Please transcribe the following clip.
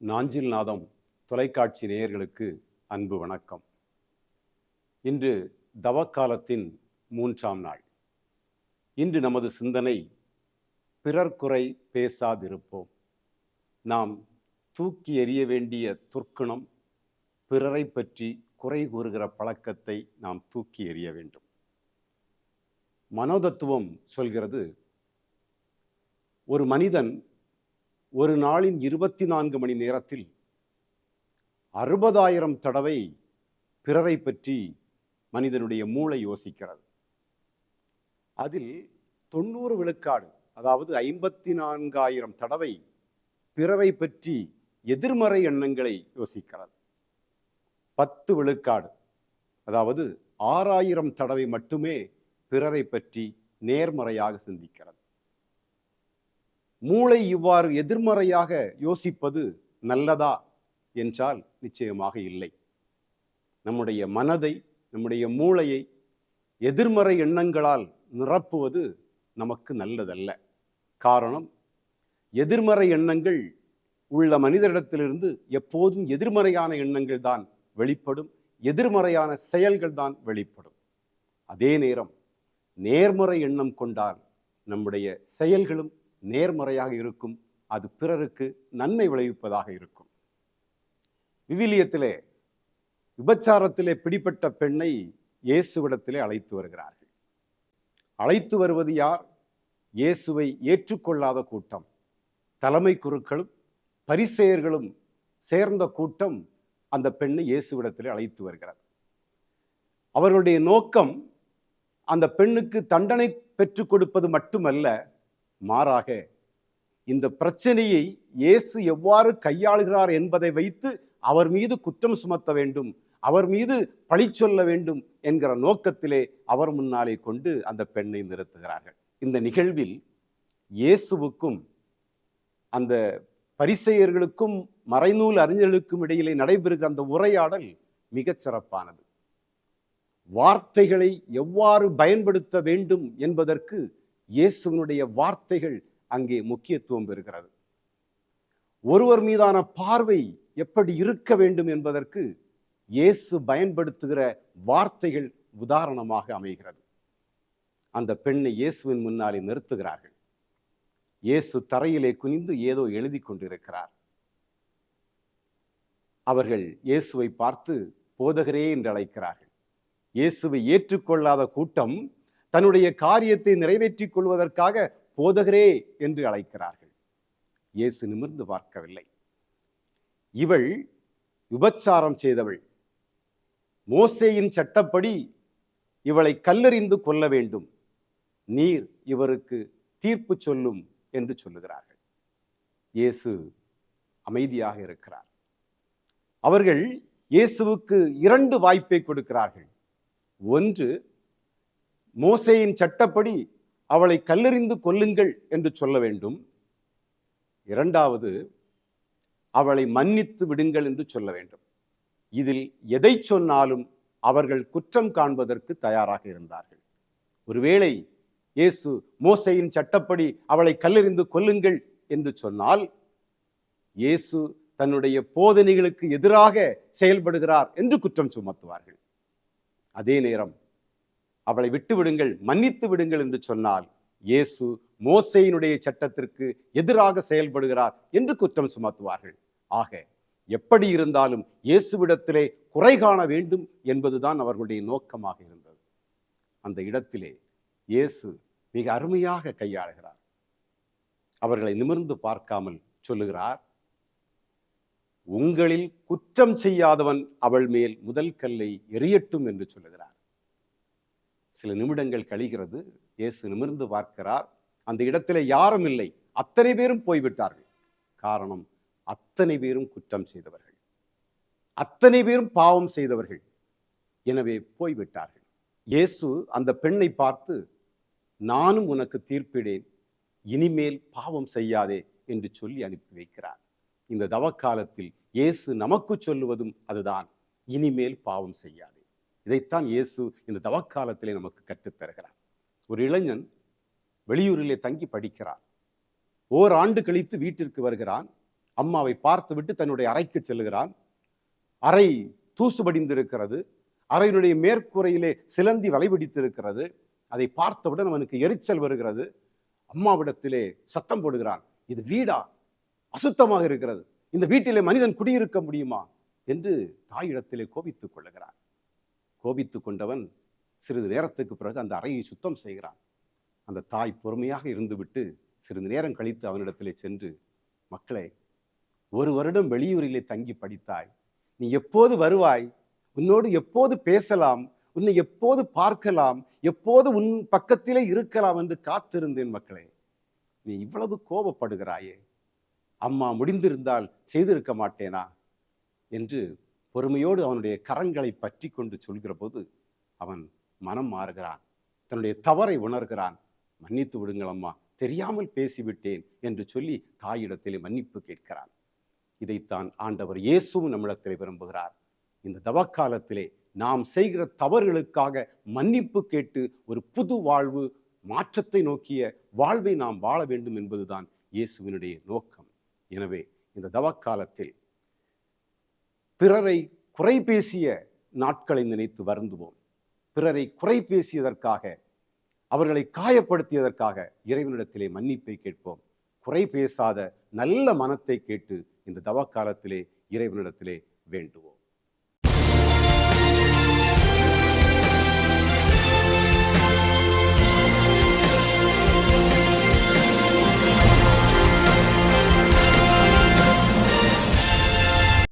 நாஞ்சில் நாதம் தொலைக்காட்சி நேயர்களுக்கு அன்பு வணக்கம். இன்று தவக்காலத்தின் மூன்றாம் நாள். இன்று நமது சிந்தனை பிறர் குறை பேசாதிருப்போம். நாம் தூக்கி எறிய வேண்டிய துர்க்குணம் பிறரை பற்றி குறை கூறுகிற பழக்கத்தை நாம் தூக்கி எறிய வேண்டும். மனோதத்துவம் சொல்கிறது ஒரு மனிதன் ஒரு நாளின் இருபத்தி நான்கு மணி நேரத்தில் அறுபதாயிரம் தடவை பிறரை பற்றி மனிதனுடைய மூளை யோசிக்கிறது. அதில் தொண்ணூறு விழுக்காடு அதாவது ஐம்பத்தி நான்காயிரம் தடவை பிறரை பற்றி எதிர்மறை எண்ணங்களை யோசிக்கிறது. பத்து விழுக்காடு அதாவது ஆறாயிரம் தடவை மட்டுமே பிறரை பற்றி நேர்மறையாக சிந்திக்கிறது. மூளை இவ்வாறு எதிர்மறையாக யோசிப்பது நல்லதா என்றால் நிச்சயமாக இல்லை. நம்முடைய மனதை நம்முடைய மூளையை எதிர்மறை எண்ணங்களால் நிரப்புவது நமக்கு நல்லதல்ல. காரணம் எதிர்மறை எண்ணங்கள் உள்ள மனிதரிடத்திலிருந்து எப்போதும் எதிர்மறையான எண்ணங்கள் தான் வெளிப்படும் எதிர்மறையான செயல்கள் தான் வெளிப்படும். அதே நேரம் நேர்மறை எண்ணம் கொண்டால் நம்முடைய செயல்களும் நேர்மறையாக இருக்கும். அது பிறருக்கு நன்மை விளைவிப்பதாக இருக்கும். விவிலியத்திலே விபச்சாரத்திலே பிடிப்பட்ட பெண்ணை இயேசுவிடத்திலே அழைத்து வருகிறார்கள். அழைத்து வருவது யார்? இயேசுவை ஏற்றுக்கொள்ளாத கூட்டம். தலைமை குருக்களும் பரிசெயர்களும் சேர்ந்த கூட்டம் அந்த பெண்ணை இயேசுவிடத்திலே அழைத்து வருகிறது. அவர்களுடைய நோக்கம் அந்த பெண்ணுக்கு தண்டனை பெற்றுக் கொடுப்பது மட்டுமல்ல மாறாக இந்த பிரச்சனையை இயேசு எவ்வாறு கையாளுகிறார் என்பதை வைத்து அவர் மீது குற்றம் சுமத்த வேண்டும் அவர் மீது பழி சொல்ல வேண்டும் என்கிற நோக்கத்திலே அவர் முன்னாலே கொண்டு அந்த பெண்ணை நிறுத்துகிறார்கள். இந்த நிகழ்வில் இயேசுவுக்கும் அந்த பரிசெயர்களுக்கும் மறைநூல் அறிஞர்களுக்கும் இடையிலே நடைபெறுகிற அந்த உரையாடல் மிகச் சிறப்பானது. வார்த்தைகளை எவ்வாறு பயன்படுத்த வேண்டும் என்பதற்கு இயேசுவினுடைய வார்த்தைகள் அங்கே முக்கியத்துவம் பெறுகிறது. ஒருவர் மீதான பார்வை எப்படி இருக்க வேண்டும் என்பதற்கு இயேசு பயன்படுத்துகிற வார்த்தைகள் உதாரணமாக அமைகிறது. அந்த பெண்ணை இயேசுவின் முன்னாலே நிறுத்துகிறார்கள். இயேசு தரையிலே குனிந்து ஏதோ எழுதி கொண்டிருக்கிறார். அவர்கள் இயேசுவை பார்த்து போதகரே என்று அழைக்கிறார்கள். இயேசுவை ஏற்றுக்கொள்ளாத கூட்டம் தன்னுடைய காரியத்தை நிறைவேற்றிக் கொள்வதற்காக போதகரே என்று அழைக்கிறார்கள். இயேசு நிமிர்ந்து பார்க்கவில்லை. இவள் விபச்சாரம் செய்தவள். மோசேயின் சட்டப்படி இவளை கல்லறிந்து கொல்ல வேண்டும். நீர் இவருக்கு தீர்ப்பு சொல்லும் என்று சொல்லுகிறார்கள். இயேசு அமைதியாக இருக்கிறார். அவர்கள் இயேசுவுக்கு இரண்டு வாய்ப்பை கொடுக்கிறார்கள். ஒன்று மோசையின் சட்டப்படி அவளை கல்லெறிந்து கொல்லுங்கள் என்று சொல்ல வேண்டும். இரண்டாவது அவளை மன்னித்து விடுங்கள் என்று சொல்ல வேண்டும். இதில் எதை சொன்னாலும் அவர்கள் குற்றம் காண்பதற்கு தயாராக இருந்தார்கள். ஒருவேளை இயேசு மோசையின் சட்டப்படி அவளை கல்லெறிந்து கொல்லுங்கள் என்று சொன்னால் இயேசு தன்னுடைய போதனைகளுக்கு எதிராக செயல்படுகிறார் என்று குற்றம் சுமத்துவார்கள். அதே நேரம் அவளை விட்டு விடுங்கள் மன்னித்து விடுங்கள் என்று சொன்னால் இயேசு மோசையினுடைய சட்டத்திற்கு எதிராக செயல்படுகிறார் என்று குற்றம் சுமத்துவார்கள். ஆக எப்படி இருந்தாலும் இயேசுவிடத்திலே குறை காண வேண்டும் என்பதுதான் அவர்களுடைய நோக்கமாக இருந்தது. அந்த இடத்திலே இயேசு மிக அருமையாக கையாளுகிறார். அவர்களை நிமிர்ந்து பார்க்காமல் சொல்லுகிறார் உங்களில் குற்றம் செய்யாதவன் அவள் மேல் முதல் கல்லை எரியட்டும் என்று சொல்லுகிறார். சில நிமிடங்கள் கழிகிறது. இயேசு நிமிர்ந்து பார்க்கிறார். அந்த இடத்திலே யாரும் இல்லை. அத்தனை பேரும் போய்விட்டார்கள். காரணம் அத்தனை பேரும் குற்றம் செய்தவர்கள். அத்தனை பேரும் பாவம் செய்தவர்கள். எனவே போய்விட்டார்கள். இயேசு அந்த பெண்ணை பார்த்து நானும் உனக்கு தீர்ப்பிடேன். இனிமேல் பாவம் செய்யாதே என்று சொல்லி அனுப்பி வைக்கிறார். இந்த தவக்காலத்தில் இயேசு நமக்கு சொல்லுவதும் அதுதான். இனிமேல் பாவம் செய்யாது. இதைத்தான் இயேசு இந்த தவக்காலத்திலே நமக்கு கற்றுத்தருகிறார். ஒரு இளைஞன் வெளியூரிலே தங்கி படிக்கிறார் ஓர் ஆண்டு கழித்து வீட்டிற்கு வருகிறான். அம்மாவை பார்த்துவிட்டு தன்னுடைய அறைக்கு செல்லுகிறான் அறை தூசு படிந்திருக்கிறது அறையினுடைய மேற்கூரையிலே சிலந்தி வலைபிடித்திருக்கிறது. அதை பார்த்தவுடன் அவனுக்கு எரிச்சல் வருகிறது. அம்மாவிடத்திலே சத்தம் போடுகிறான் இது வீடா? அசுத்தமாக இருக்கிறது. இந்த வீட்டிலே மனிதன் குடியிருக்க முடியுமா? என்று தாயிடத்திலே கோபித்துக் கொள்ளுகிறான். கோபித்துக் கொண்டவன் சிறிது நேரத்துக்கு பிறகு அந்த அறையை சுத்தம் செய்கிறான். அந்த தாய் பொறுமையாக இருந்துவிட்டு சிறிது நேரம் கழித்து அவனிடத்திலே சென்று மக்களே ஒரு வருடம் வெளியூரிலே தங்கி படித்தாய். நீ எப்போது வருவாய்? உன்னோடு எப்போது பேசலாம்? உன்னை எப்போது பார்க்கலாம்? எப்போது உன் பக்கத்திலே இருக்கலாம் என்று காத்திருந்தேன் மக்களே. நீ இவ்வளவு கோபப்படுகிறாயே. அம்மா முடிந்திருந்தால் செய்திருக்க மாட்டேனா? என்று பொறுமையோடு அவனுடைய கரங்களை பற்றி கொண்டு சொல்கிற போது அவன் மனம் மாறுகிறான். தன்னுடைய தவறை உணர்கிறான். மன்னித்து விடுங்கள் அம்மா தெரியாமல் பேசிவிட்டேன் என்று சொல்லி தாயிடத்திலே மன்னிப்பு கேட்கிறான். இதைத்தான் ஆண்டவர் இயேசுவும் நம்மிடத்திலே விரும்புகிறார். இந்த தவக்காலத்திலே நாம் செய்கிற தவறுகளுக்காக மன்னிப்பு கேட்டு ஒரு புது வாழ்வு மாற்றத்தை நோக்கிய வாழ்வை நாம் வாழ வேண்டும் என்பதுதான் இயேசுவினுடைய நோக்கம். எனவே இந்த தவக்காலத்தில் பிறரை குறை பேசிய நாட்களை நினைத்து வருந்துவோம். பிறரை குறை பேசியதற்காக அவர்களை காயப்படுத்தியதற்காக இறைவனிடத்திலே மன்னிப்பை கேட்போம். குறை பேசாத நல்ல மனத்தை கேட்டு இந்த தவக்காலத்திலே இறைவனிடத்திலே வேண்டுவோம்.